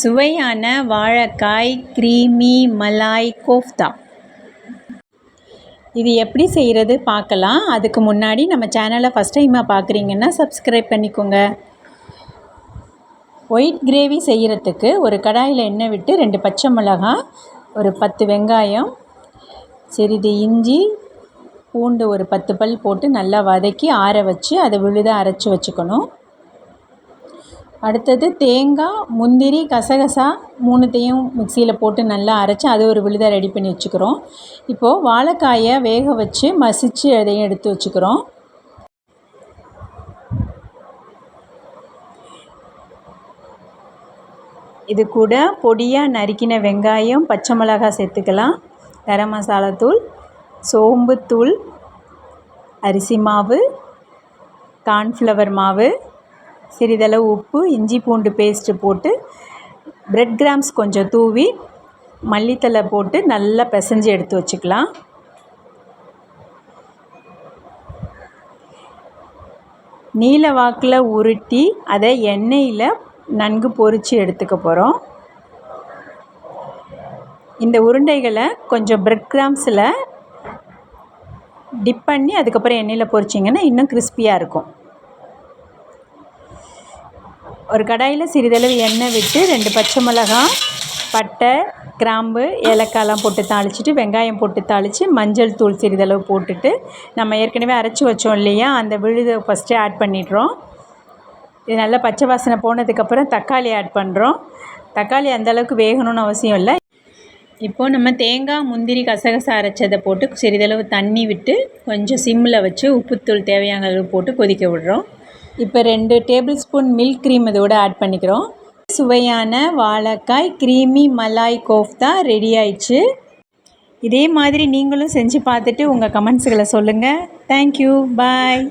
சுவையான வாழைக்காய் creamy Malay kofta. இது எப்படி செய்கிறது பார்க்கலாம். அதுக்கு முன்னாடி நம்ம சேனலை ஃபஸ்ட் டைமாக பார்க்குறீங்கன்னா சப்ஸ்கிரைப் பண்ணிக்கோங்க. ஒயிட் கிரேவி செய்கிறதுக்கு ஒரு கடாயில் எண்ணெய் விட்டு ரெண்டு பச்சை மிளகாய் ஒரு பத்து வெங்காயம் சிறிது இஞ்சி பூண்டு ஒரு பத்து பல் போட்டு நல்லா வதக்கி ஆற வச்சு அதை விழுதாக அரைச்சி வச்சுக்கணும். அடுத்தது தேங்காய் முந்திரி கசகசா மூணுத்தையும் மிக்சியில் போட்டு நல்லா அரைச்சி அது ஒரு விழுதாக ரெடி பண்ணி வச்சுக்கிறோம். இப்போது வாழைக்காயை வேக வச்சு மசித்து அதையும் எடுத்து வச்சுக்கிறோம். இது கூட பொடியாக நறுக்கின வெங்காயம் பச்சை மிளகாய் சேர்த்துக்கலாம். கரம் மசாலாத்தூள் சோம்புத்தூள் அரிசி மாவு கார்ன்ஃப்ளவர் மாவு சிறிதளவு உப்பு இஞ்சி பூண்டு பேஸ்ட்டு போட்டு ப்ரெட் கிராம்ஸ் கொஞ்சம் தூவி மல்லித்தலை போட்டு நல்லா பிசைஞ்சு எடுத்து வச்சுக்கலாம். நீல வாக்கில் உருட்டி அதை எண்ணெயில் நன்கு பொரித்து எடுத்துக்க போகிறோம் இந்த உருண்டைகளை கொஞ்சம் ப்ரெட் கிராம்ஸில் டிப் பண்ணி அதுக்கப்புறம் எண்ணெயில் பொறிச்சிங்கன்னா இன்னும் கிறிஸ்பியாக இருக்கும். ஒரு கடாயில் சிறிதளவு எண்ணெய் விட்டு ரெண்டு பச்சை மிளகாய் பட்டை கிராம்பு ஏலக்காயெலாம் போட்டு தாளிச்சிட்டு வெங்காயம் போட்டு தாளித்து மஞ்சள் தூள் சிறிதளவு போட்டுட்டு நம்ம ஏற்கனவே அரைச்சி வச்சோம் இல்லையா? அந்த விழுதை ஃபஸ்ட்டு ஆட் பண்ணிடுறோம். இது நல்லா பச்சை வாசனை போனதுக்கப்புறம் தக்காளி ஆட் பண்ணுறோம் தக்காளி அந்தளவுக்கு வேகணும்னு அவசியம் இல்லை. இப்போது நம்ம தேங்காய் முந்திரி கசகசா அரைச்சதை போட்டு சிறிதளவு தண்ணி விட்டு கொஞ்சம் சிம்மில் வச்சு உப்புத்தூள் தேவையான அளவு போட்டு கொதிக்க விடுறோம். இப்போ ரெண்டு டேபிள் ஸ்பூன் மில்க் க்ரீம் இதோட ஆட் பண்ணிக்கிறோம். சுவையான வாழைக்காய் க்ரீமி மலாய் கோஃப்தா ரெடி ஆயிடுச்சு. இதே மாதிரி நீங்களும் செஞ்சு பார்த்துட்டு உங்கள் கமெண்ட்ஸுகளை சொல்லுங்கள் தேங்க்யூ பாய்